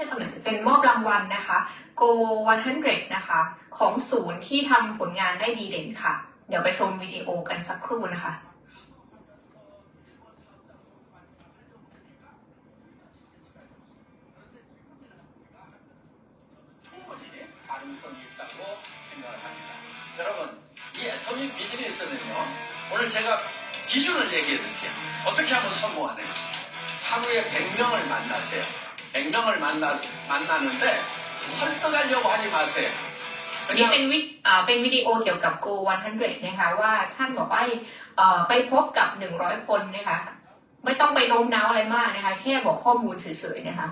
ช่ตำแหน่งจะเป็นมอบรางวัลนะคะ Go 100 นะคะ ของศูนย์ที่ทำผลงานได้ดีเด่นค่ะ เดี๋ยวไปชมวิดีโอกันสักครู่นะคะ 충분히 가능성이 있다고 생각을 합니다. 여러분, 이 애터믹 비즈니스는요, 오늘 제가 기준을 얘기해 드릴게요. 어떻게 하면 성공하는지. 하루에 100명을 만나세요. 100명을 만나, 만나는데 설득하려고 하지 마세요. อันนี้ 그냥 เป็นวิอ่าเป็นวิดีโอเกี่ยวกับ Go 100 นะคะ ว่าท่านบอกว่าเอ่อไปพบกับ 100 คนนะคะ ไม่ต้องไปโน้มน้าวอะไรมากนะคะ แค่บอกข้อมูลเฉยๆนะคะ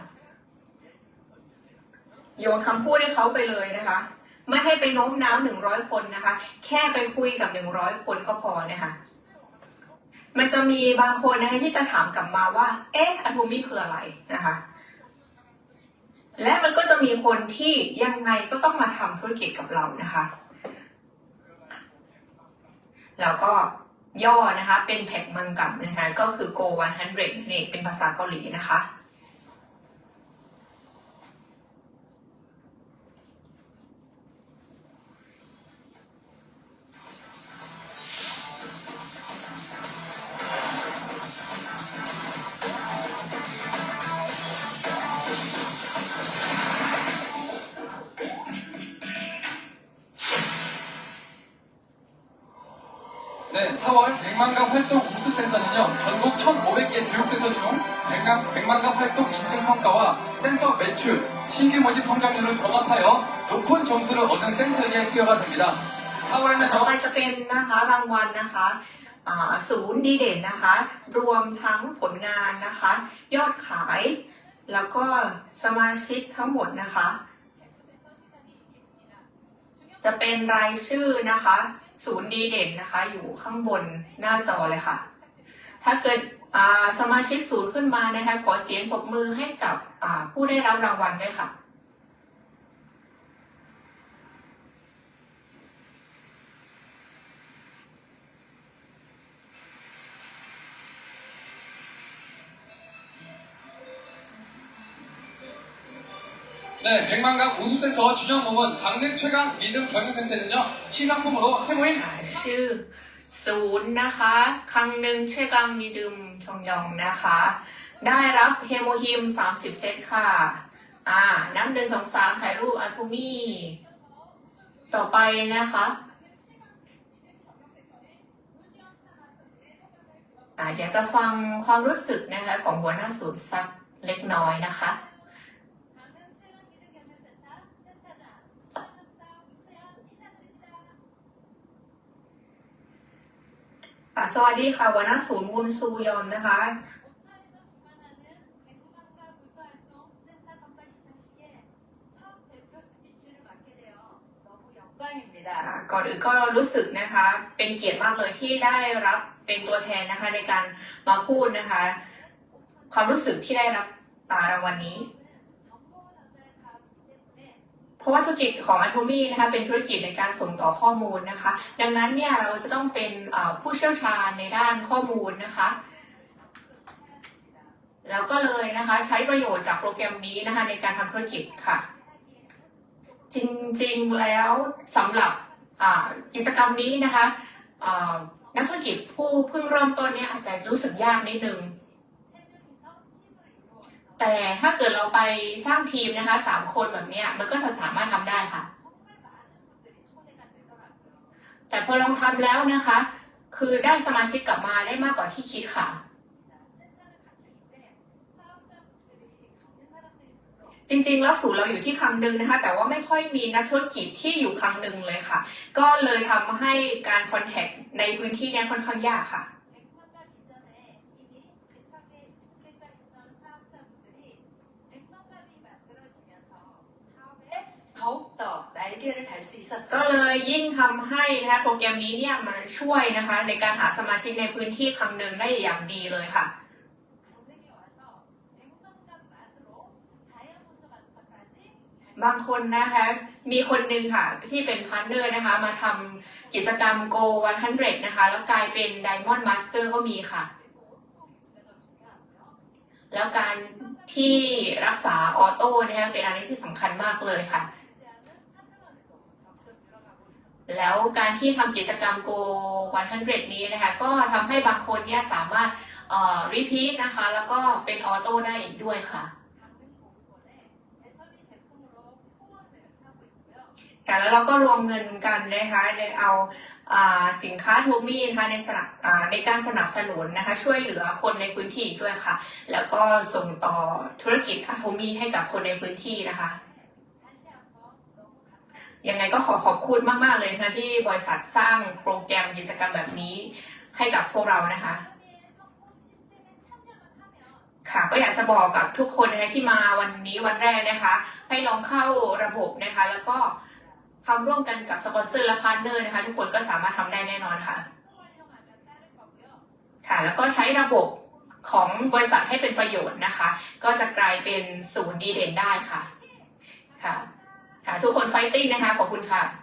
โยนคำพูดให้เขาไปเลยนะคะ ไม่ให้ไปโน้มน้าว 100 คนนะคะ แค่ไปคุยกับ 100 คนก็พอนะคะ มันจะมีบางคนนะคะที่จะถามกลับมาว่า เอ๊ะอะโทมิคืออะไรนะคะ และมันก็จะมีคนที่ยังไงก็ต้องมาทำธุรกิจกับเรานะคะ แล้วก็ย่อนะคะเป็นแพ็กมังกับนะคะก็คือ go 100นี่เป็นภาษาเกาหลีนะคะ 네, 4월 백만갑 활동 우수센터는요, 전국 1,500개 교육센터 중 백만, 백만갑 활동 인증 성과와 센터 매출, 신규 모집 성장률을 종합하여 높은 점수를 얻은 센터에게 수여가 됩니다. ต่อ 4월에는요, ไปจะเป็นนะคะรางวัลนะคะอ่าศูนย์ดีเด่นนะคะ รวมทั้งผลงานนะคะ ยอดขาย แล้วก็สมาชิกทั้งหมดนะคะ จะเป็นรายชื่อนะคะ ศูนย์ดีเด่นนะคะ อยู่ข้างบนหน้าจอเลยค่ะ ถ้าเกิดสมาชิกศูนย์ขึ้นมานะคะขอเสียงปรบมือให้กับผู้ได้รับรางวัลด้วยค่ะ 네, 백만갑 우수센터 준영공은 강릉 최강 믿음 경영센터는요, 시상품으로 해모인 อ่าชื่อศูนย์นะคะครั้งหนึ่งช่วยกังมีดื่มชองยองนะคะ ได้รับเฮโมฮิม 30 เซตค่ะ อ่า น้ำเดินสองสามถ่ายรูปอาทูมี่ ต่อไปนะคะ อ่า เดี๋ยวจะฟังความรู้สึกนะคะของหัวหน้าศูนย์สักเล็กน้อยนะคะ สวัสดีค่ะวันศูนย์บุญซูยอนนะคะ ก่อนอื่นก็รู้สึกนะคะ เป็นเกียรติมากเลยที่ได้รับเป็นตัวแทนนะคะในการมาพูดนะคะ ความรู้สึกที่ได้รับตารางวันนี้ เพราะว่าธุรกิจของ a t o m y นะคะเป็นธุรกิจในการส่งต่อข้อมูลนะคะ ดังนั้นเนี่ยเราจะต้องเป็นผู้เชี่ยวชาญในด้านข้อมูลนะคะ แล้วก็เลยนะคะใช้ประโยชน์จากโปรแกรมนี้นะคะในการทำธุรกิจค่ะ จริงๆแล้วสำหรับกิจกรรมนี้นะคะนักธุรกิจผู้เพิ่งเริ่มต้นเนี่ยอาจจะรู้สึกยากนิดนึง แต่ถ้าเกิดเราไปสร้างทีมนะคะสามคนแบบเนี้ยมันก็สามารถทำได้ค่ะ แต่พอลองทำแล้วนะคะ คือได้สมาชิกกลับมาได้มากกว่าที่คิดค่ะ จริงๆ แล้วสูตรเราอยู่ที่คำหนึ่งนะคะ แต่ว่าไม่ค่อยมีนักธุรกิจที่อยู่คำหนึ่งเลยค่ะ ก็เลยทำให้การคอนแทคในพื้นที่นี้ค่อนข้างยากค่ะ 날개를 달 수 ก็ 있었어요. เลยยิ่งทำให้นะคะโปรแกรมนี้เนี่ยมันช่วยนะคะ ในการหาสมาชิกในพื้นที่คำนึงได้อย่างดีเลยค่ะ 강릉에 와서 백만갑만으로 다이아몬드 마스터까지 บางคนนะคะ มีคนหนึ่งค่ะ ที่เป็นพาร์ทเนอร์นะคะ มาทำกิจกรรม Go 100 นะคะ แล้วกลายเป็น Diamond Master ก็มีค่ะ 그리고 또 문제가 더 중요하고요. แล้วการ ที่รักษาออโต้นะคะเป็นอะไรที่สำคัญมากเลยค่ะ แล้วการที่ทำกิจกรรม Go 100 นี้นะคะ ก็ทำให้บางคนเนี่ยสามารถรีพีทนะคะ แล้วก็เป็นออโต้ได้อีกด้วยค่ะ แต่แล้วเราก็รวมเงินกันนะคะในเอาสินค้าทูมี่นะคะในสนับในการสนับสนุนนะคะ ช่วยเหลือคนในพื้นที่ด้วยค่ะ แล้วก็ส่งต่อธุรกิจอะโทมี่ให้กับคนในพื้นที่นะคะ ยังไงก็ขอขอบคุณมาก ๆ เลยนะคะที่บริษัทสร้างโปรแกรมกิจกรรมแบบนี้ให้กับพวกเรานะคะ ค่ะก็อยากจะบอกกับทุกคนนะคะที่มาวันนี้วันแรกนะคะ ให้ลองเข้าระบบนะคะ แล้วก็ทำร่วมกันกับสปอนเซอร์และพาร์ทเนอร์นะคะ ทุกคนก็สามารถทำได้แน่นอนค่ะ ค่ะ แล้วก็ใช้ระบบของบริษัทให้เป็นประโยชน์นะคะ ก็จะกลายเป็นศูนย์ดีเด่นได้ค่ะ ค่ะ ค่ะทุกคนไฟติ้งนะคะ ขอบคุณค่ะ